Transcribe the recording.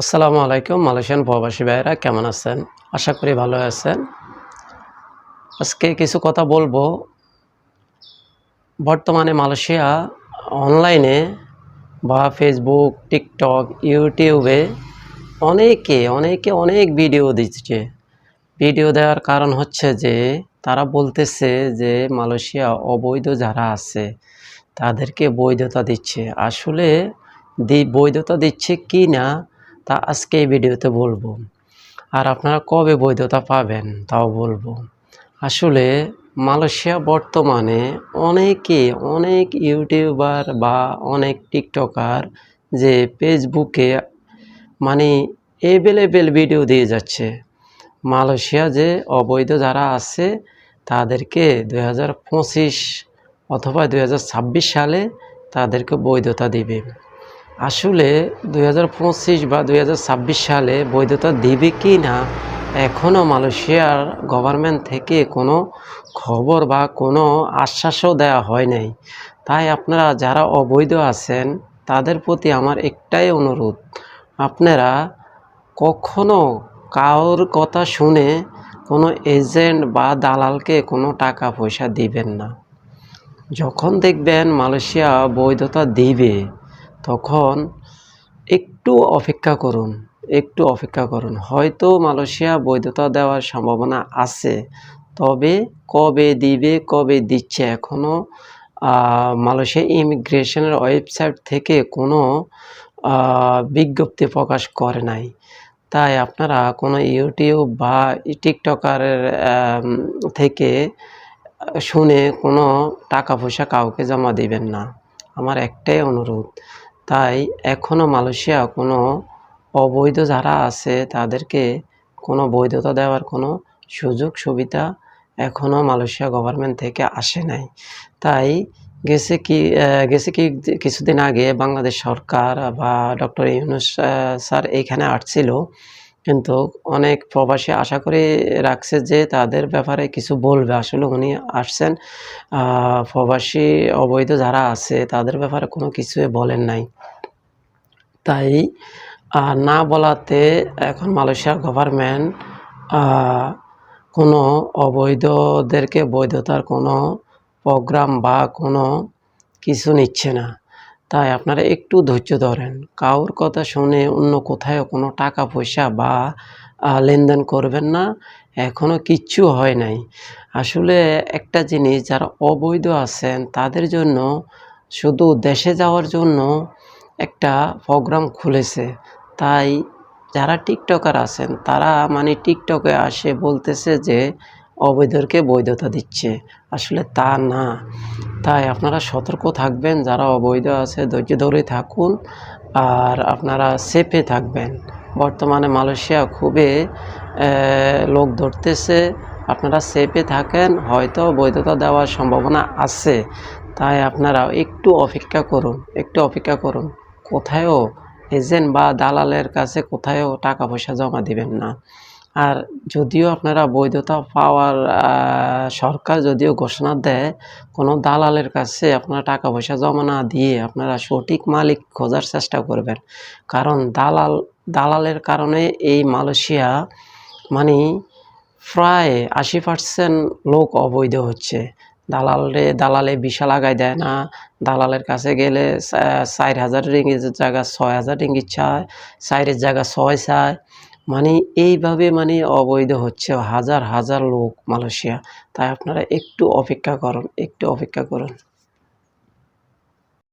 আসসালামু আলাইকুম মালয়েশিয়ান প্রবাসী ভাইয়েরা, কেমন আছেন? আশা করি ভালো আছেন। আজকে কিছু কথা বলব। বর্তমানে মালয়েশিয়া অনলাইনে বা ফেসবুক, টিকটক, ইউটিউবে অনেকে অনেকে অনেক ভিডিও দিচ্ছে। ভিডিও দেওয়ার কারণ হচ্ছে যে, তারা বলতেছে যে মালয়েশিয়া অবৈধ যারা আছে, তাদেরকে বৈধতা দিচ্ছে। আসলে দি, বৈধতা দিচ্ছে কি না? তা আজকে এই ভিডিওতে বলব। আর আপনারা কবে বৈধতা পাবেন তাও বলব। আসলে মালয়েশিয়া বর্তমানে অনেকে অনেক ইউটিউবার বা অনেক টিকটকার যে ফেসবুকে মানে এভেলেবেল ভিডিও দিয়ে যাচ্ছে। মালয়েশিয়া যে অবৈধ যারা আছে, তাদেরকে দু হাজার পঁচিশ অথবা দু হাজার ছাব্বিশ সালে তাদেরকে বৈধতা দিবে। আসলে দু হাজার পঁচিশ বা দুই হাজার ছাব্বিশ সালে বৈধতা দিবে কি না এখনও মালয়েশিয়ার গভর্নমেন্ট থেকে কোনো খবর বা কোনো আশ্বাসও দেওয়া হয় নাই। তাই আপনারা যারা অবৈধ আছেন, তাদের প্রতি আমার একটাই অনুরোধ, আপনারা কখনো কারোর কথা শুনে কোনো এজেন্ট বা দালালকে কোনো টাকা পয়সা দিবেন না। যখন দেখবেন মালয়েশিয়া বৈধতা দিবে তখন একটু অপেক্ষা করুন, একটু অপেক্ষা করুন। হয়তো মালয়েশিয়া বৈধতা দেওয়ার সম্ভাবনা আছে। তবে কবে দিবে, কবে দিচ্ছে এখনও মালয়েশিয়া ইমিগ্রেশনের ওয়েবসাইট থেকে কোনো বিজ্ঞপ্তি প্রকাশ করে নাই। তাই আপনারা কোনো ইউটিউব বা টিকটকারের থেকে শুনে কোনো টাকা পয়সা কাউকে জমা দিবেন না। আমার একটাই অনুরোধ তাই এখনও মালয়েশিয়া কোনো অবৈধ যারা আছে তাদেরকে কোনো বৈধতা দেওয়ার কোনো সুযোগ সুবিধা এখনও মালয়েশিয়া গভর্নমেন্ট থেকে আসে নাই। তাই গেছে কি গেছে কি কিছুদিন আগে বাংলাদেশ সরকার বা ডক্টর ইউনুস স্যার এইখানে আসছিল। কিন্তু অনেক প্রবাসী আশা করে রাখছে যে তাদের ব্যাপারে কিছু বলবে। আসলে উনি আসছেন প্রবাসী অবৈধ যারা আছে তাদের ব্যাপারে কোনো কিছুই বলেন নাই। তাই না বলাতে এখন মালয়েশিয়ার গভর্নমেন্ট কোনো অবৈধদেরকে বৈধতার কোনো প্রোগ্রাম বা কোনো কিছু নিচ্ছে না। তাই আপনারা একটু ধৈর্য ধরেন। কাউর কথা শুনে অন্য কোথায় কোনো টাকা পয়সা বা লেনদেন করবেন না। এখনও কিচ্ছু হয় নাই। আসলে একটা জিনিস, যারা অবৈধ আছেন, তাদের জন্য শুধু দেশে যাওয়ার জন্য একটা প্রোগ্রাম খুলেছে। তাই যারা টিকটকার আছেন, তারা মানে টিকটকে আসে বলতেছে যে অবৈধকে বৈধতা দিচ্ছে। আসলে তা না। তাই আপনারা সতর্ক থাকবেন, যারা অবৈধ আছে ধৈর্য ধরে থাকুন আর আপনারা সেফে থাকবেন। বর্তমানে মালয়েশিয়া খুবই লোক ধরতেছে, আপনারা সেফে থাকেন, হয়তো বৈধতা দেওয়ার সম্ভাবনা আছে, তাই আপনারা একটু অপেক্ষা করুন, একটু অপেক্ষা করুন, কোথায়ও এজেন্ট বা দালালের কাছে কোথায়ও টাকা পয়সা জমা দিবেন না। আর যদিও আপনারা বৈধতা পাওয়ার সরকার যদিও ঘোষণা দেয়, কোনো দালালের কাছে আপনারা টাকা পয়সা জমা না দিয়ে আপনারা সঠিক মালিক খোঁজার চেষ্টা করবেন। কারণ দালাল, দালালের কারণে এই মালয়েশিয়া মানে প্রায় আশি পার্সেন্ট লোক অবৈধ হচ্ছে। দালালে দালালে বিশা লাগাই দেয় না। দালালের কাছে গেলে চার হাজার রিঙ্গিতের জায়গা ছয় হাজার রিঙ্গিত চায়, চারের জায়গা ছয় চায়। মানে এইভাবে মানে অবৈধ হচ্ছে হাজার হাজার লোক মালয়েশিয়া। তাই আপনারা একটু অপেক্ষা করুন, একটু অপেক্ষা করুন।